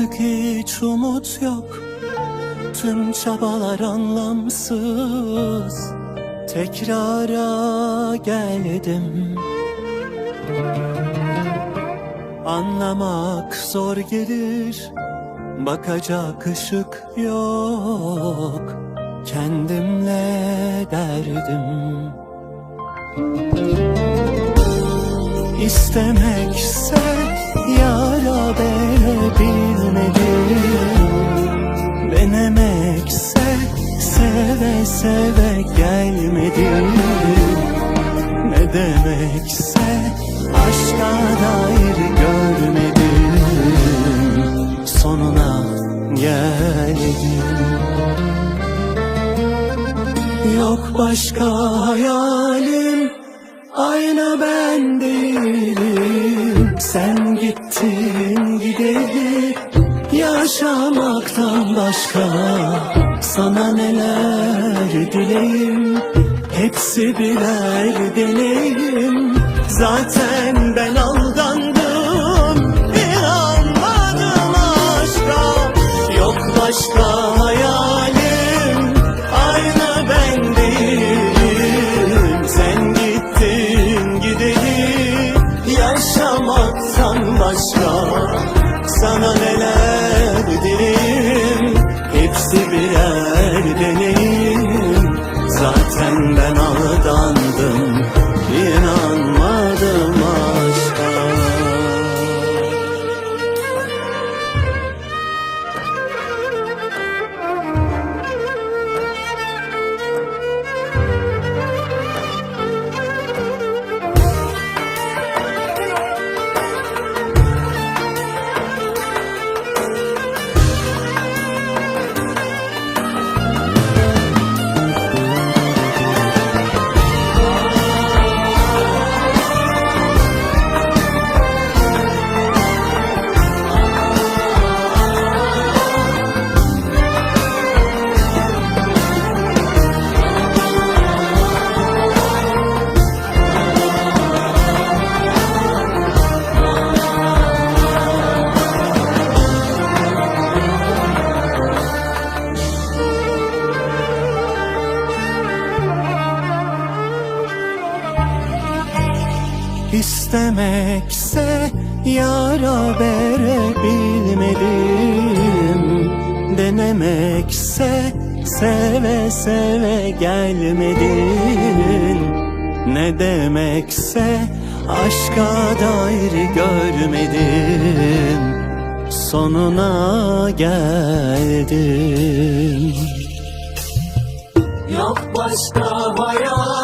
Artık hiç umut yok. Tüm çabalar anlamsız. Tekrara geldim. Anlamak zor gelir. Bakacak ışık yok. Kendimle derdim. İstemekse yara verebilmedim Denemekse seve seve gelmedim. Ne demekse aşka dair görmedim. Sonuna geldim. Yok başka hayalim Aynı ben Sen gittin gideli Yaşamaktan başka Sana neler dileyim? Hepsi birer deneyim. Zaten ben aldandım. İnanmadım aşka. Yok başka hayalim. Aynı ben Sen gittin gideli. Yaşamaktan başka Sana Denemekse seve seve gelmedin. Ne demekse aşka dair görmedim Sonuna geldim Yok başka hayalim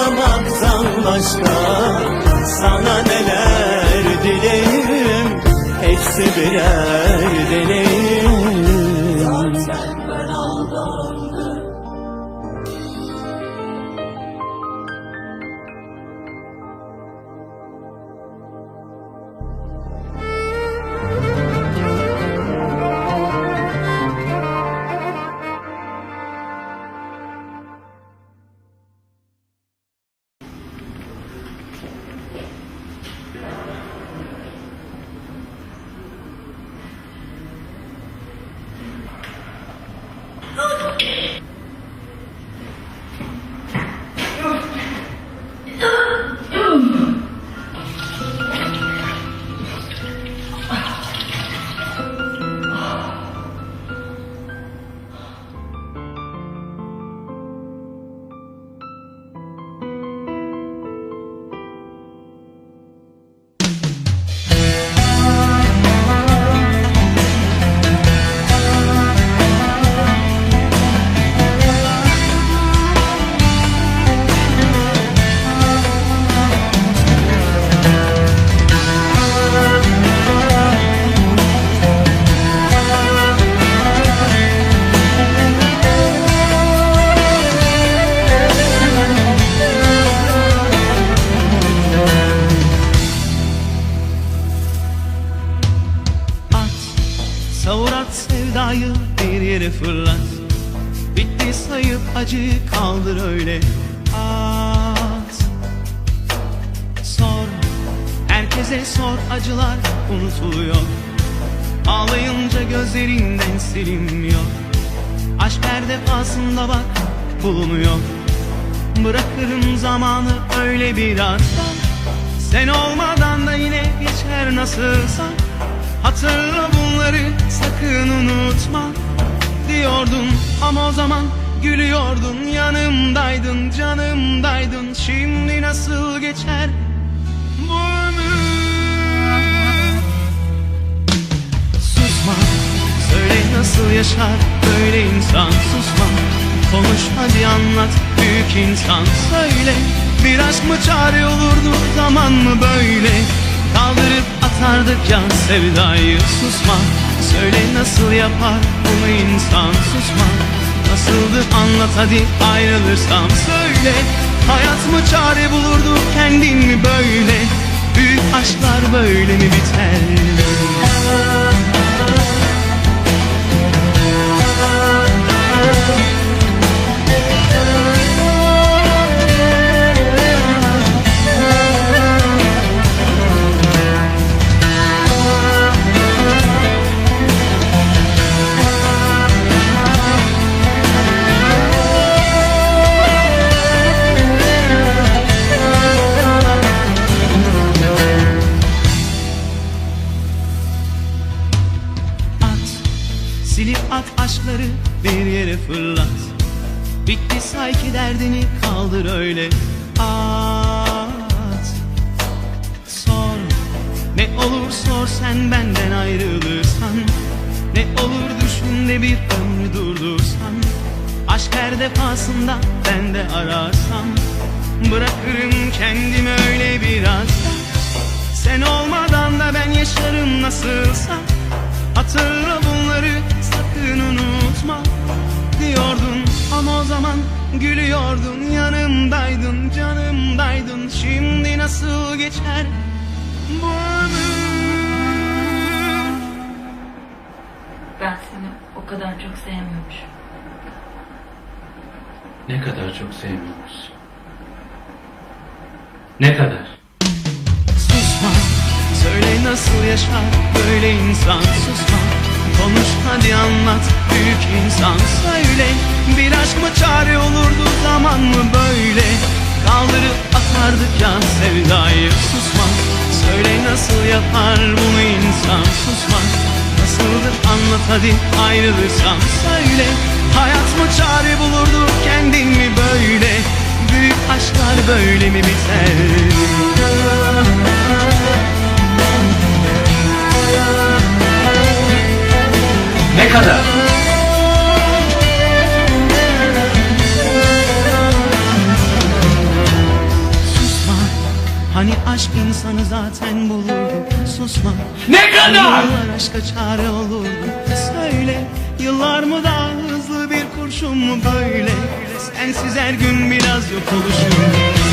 Yaşamaktan başka Sana neler dileyim Hepsi birer deneyim gözlerinden silinmiyor. Aşk her defasında bak bulunuyor. Bırakırım zamanı öyle bir anda Sen olmadan da yine geçer nasılsa. Hatırla bunları sakın unutma. Diyordun ama o zaman gülüyordun. Yanımdaydın canımdaydın. Şimdi nasıl geçer nasıl yaşar böyle insan? Susma Konuş hadi anlat büyük insan. Söyle bir aşk mı çare olurdu zaman mı böyle? Kaldırıp atardık ya sevdayı. Susma Söyle nasıl yapar bunu insan? Susma Nasıldı anlat hadi ayrılırsam. Söyle Hayat mı çare bulurdu kendin mi böyle? Büyük aşklar böyle mi biter Bırakırım kendimi öyle birazdan sen olmadan da ben yaşarım nasılsa. Hatırla bunları sakın unutma. Diyordun ama o zaman gülüyordun. Yanımdaydın canımdaydın. Şimdi nasıl geçer bu ömür? Ben seni o kadar çok sevmiyormuşum. Ne kadar çok sevmiyoruz. Ne kadar? Susma. Söyle nasıl yaşar böyle insan. Susma. Konuş hadi anlat büyük insan. Söyle bir aşk mı çare olurdu zaman mı böyle? Kaldırıp atardık ya sevdayı. Susma. Söyle nasıl yapar bunu insan. Susma. Nasıldır anlat hadi ayrılırsam söyle Hayat mı çare aşklar böyle mi biter? Ne kadar? Susma. Hani aşk insanı zaten bulurdu. Susma. Ne kadar? Yıllar aşka çare olurdu. Söyle Yıllar mı daha hızlı bir kurşun mu böyle Sensiz her gün biraz yok oluşum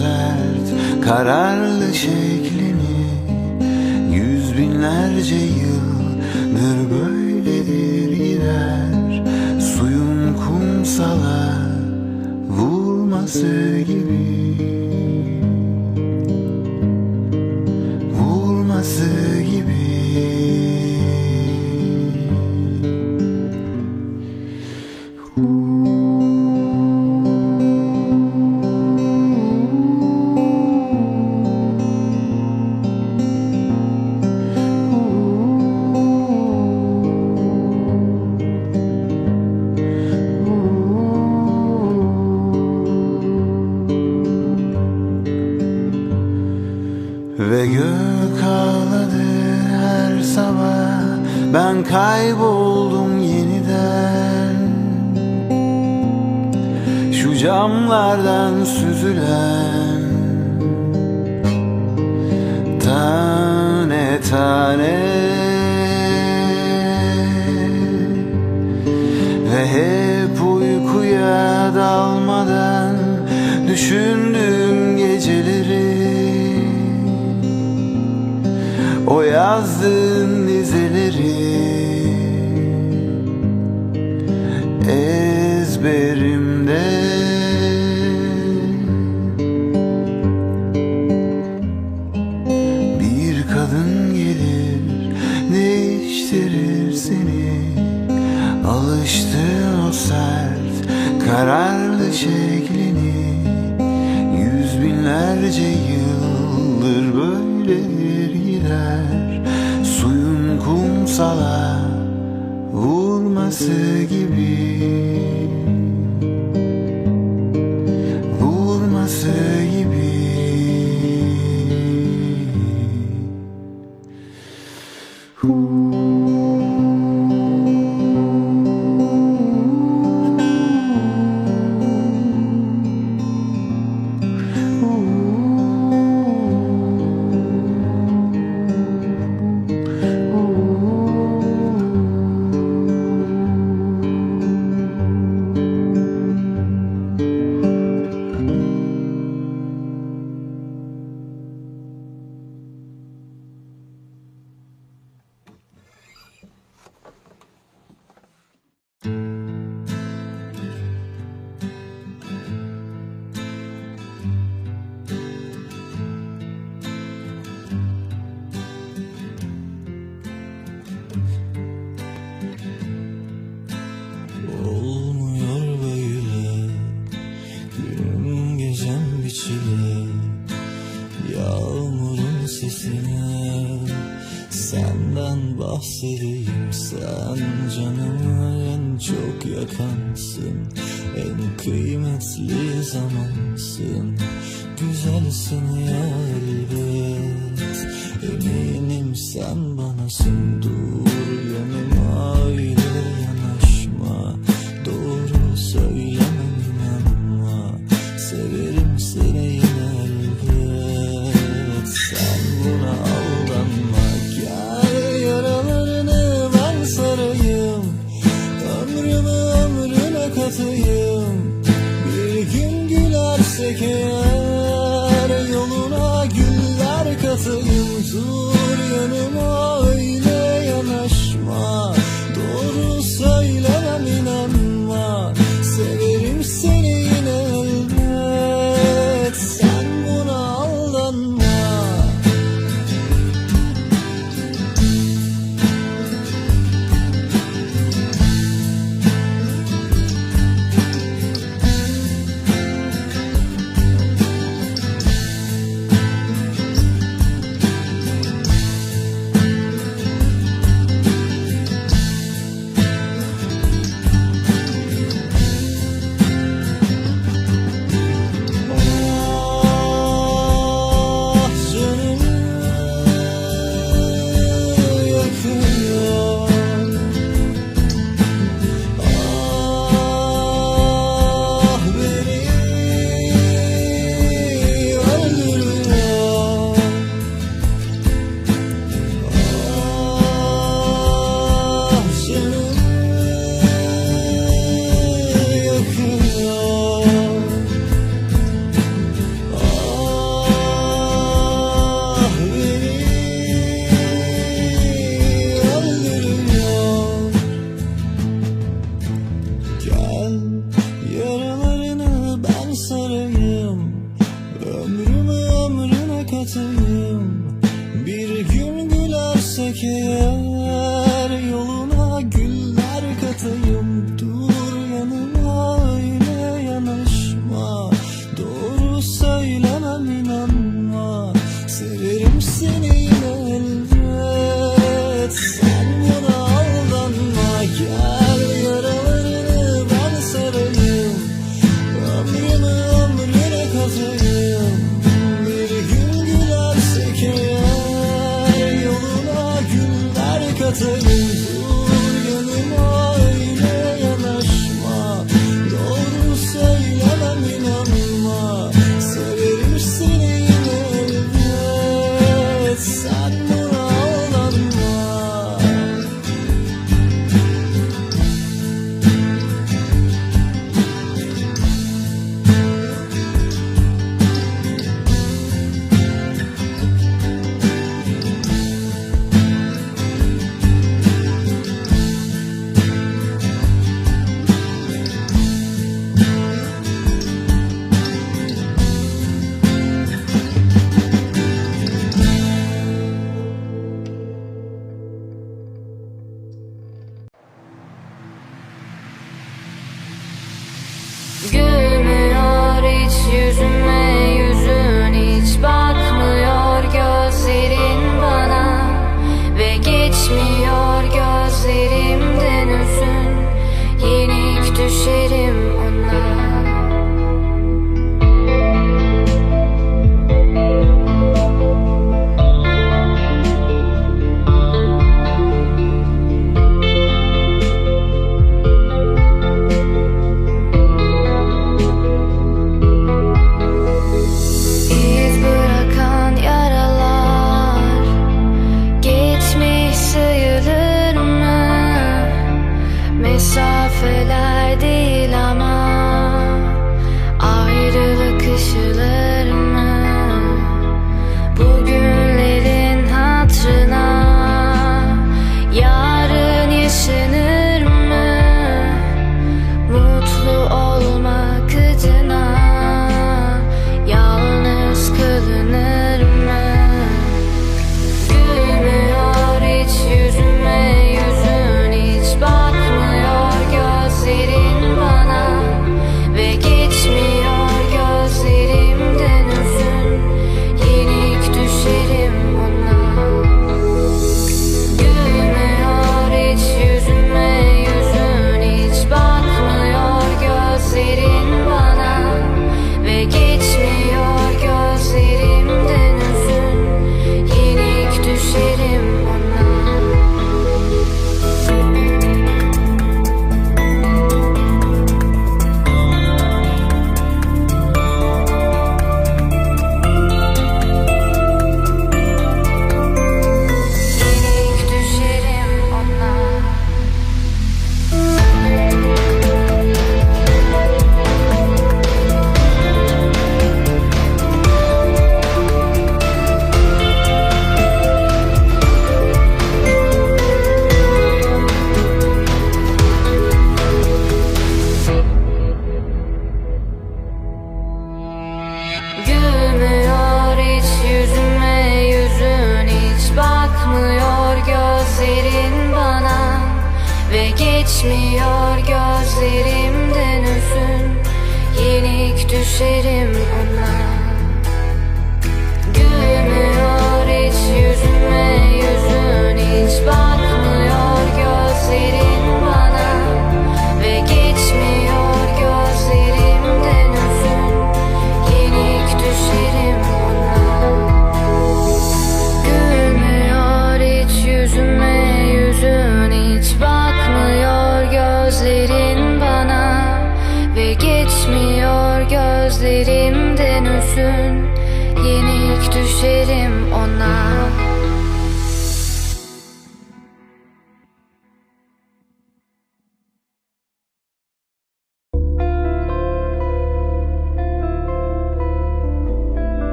sert kararlı şeklini. Yüz binlerce yıldır böyledir gider Suyun kumsala vurması gibi. Ben kayboldum yeniden. Şu camlardan süzülen Tane tane. Ve hep uykuya dalmadan Düşündüğüm geceleri O yazdığın Ezberimde. Bir kadın gelir Değiştirir seni? Alıştığın o sert Kararlı şeklini Yüz binlerce yıldır böyledir gider. Suyun kumsala vurması gibi Bahsedeyim Sen canıma en çok yakansın. En kıymetli zamansın. Güzelsin ya elbet. Eminim sen banasın Dur katayım. Bir gün gülersek eğer Yoluna güller katayım. Dur mesafeler değil ama Ayrılık ışılı